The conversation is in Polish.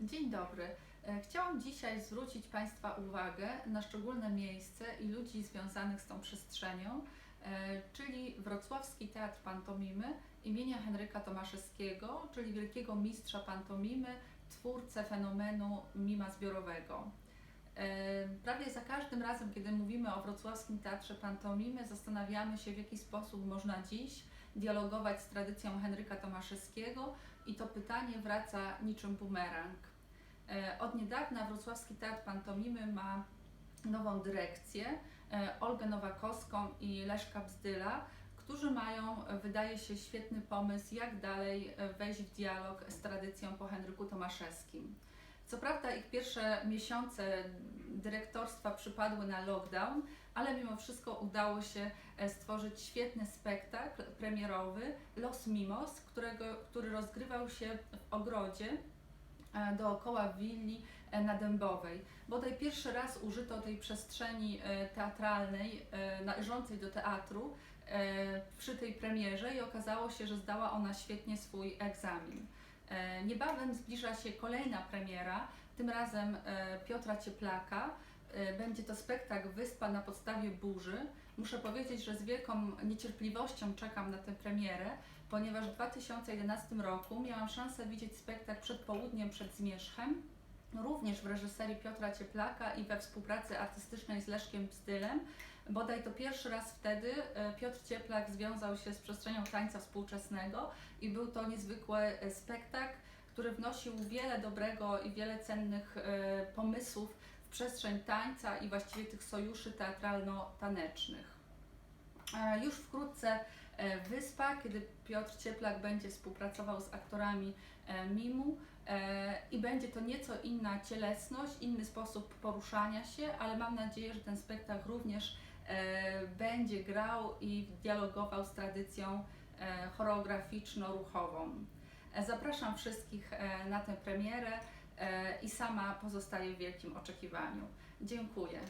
Dzień dobry. E, Chciałam dzisiaj zwrócić Państwa uwagę na szczególne miejsce i ludzi związanych z tą przestrzenią, e, czyli Wrocławski Teatr Pantomimy imienia Henryka Tomaszewskiego, czyli wielkiego mistrza pantomimy, twórcę fenomenu mima zbiorowego. Prawie za każdym razem, kiedy mówimy o Wrocławskim Teatrze Pantomimy, zastanawiamy się, w jaki sposób można dziś dialogować z tradycją Henryka Tomaszewskiego i to pytanie wraca niczym bumerang. E, Od niedawna Wrocławski Teatr Pantomimy ma nową dyrekcję, e, Olgę Nowakowską i Leszka Bzdyla, którzy mają, wydaje się, świetny pomysł, jak dalej e, wejść w dialog z tradycją po Henryku Tomaszewskim. Co prawda ich pierwsze miesiące dyrektorstwa przypadły na lockdown, ale mimo wszystko udało się e, stworzyć świetny spektakl premierowy Los Mimos, którego, który rozgrywał się w ogrodzie e, dookoła willi e, na Dębowej. Bodaj pierwszy raz użyto tej przestrzeni teatralnej należącej do teatru przy tej premierze i okazało się, że zdała ona świetnie swój egzamin. E, Niebawem zbliża się kolejna premiera, tym razem e, Piotra Cieplaka. E, Będzie to spektakl Wyspa na podstawie burzy. Muszę powiedzieć, że z wielką niecierpliwością czekam na tę premierę, ponieważ w 2011 roku miałam szansę widzieć spektakl przed południem przed Zmierzchem, również w reżyserii Piotra Cieplaka i we współpracy artystycznej z Leszkiem Bzdylem. Bodaj to pierwszy raz wtedy e, Piotr Cieplak związał się z przestrzenią tańca współczesnego i był to niezwykły e, spektakl, który wnosił wiele dobrego i wiele cennych e, pomysłów w przestrzeń tańca i właściwie tych sojuszy teatralno-tanecznych. E, Już wkrótce e, Wyspa, kiedy Piotr Cieplak będzie współpracował z aktorami e, mimu i będzie to nieco inna cielesność, inny sposób poruszania się, ale mam nadzieję, że ten spektakl również będzie grał i dialogował z tradycją choreograficzno-ruchową. Zapraszam wszystkich na tę premierę i sama pozostaję w wielkim oczekiwaniu. Dziękuję.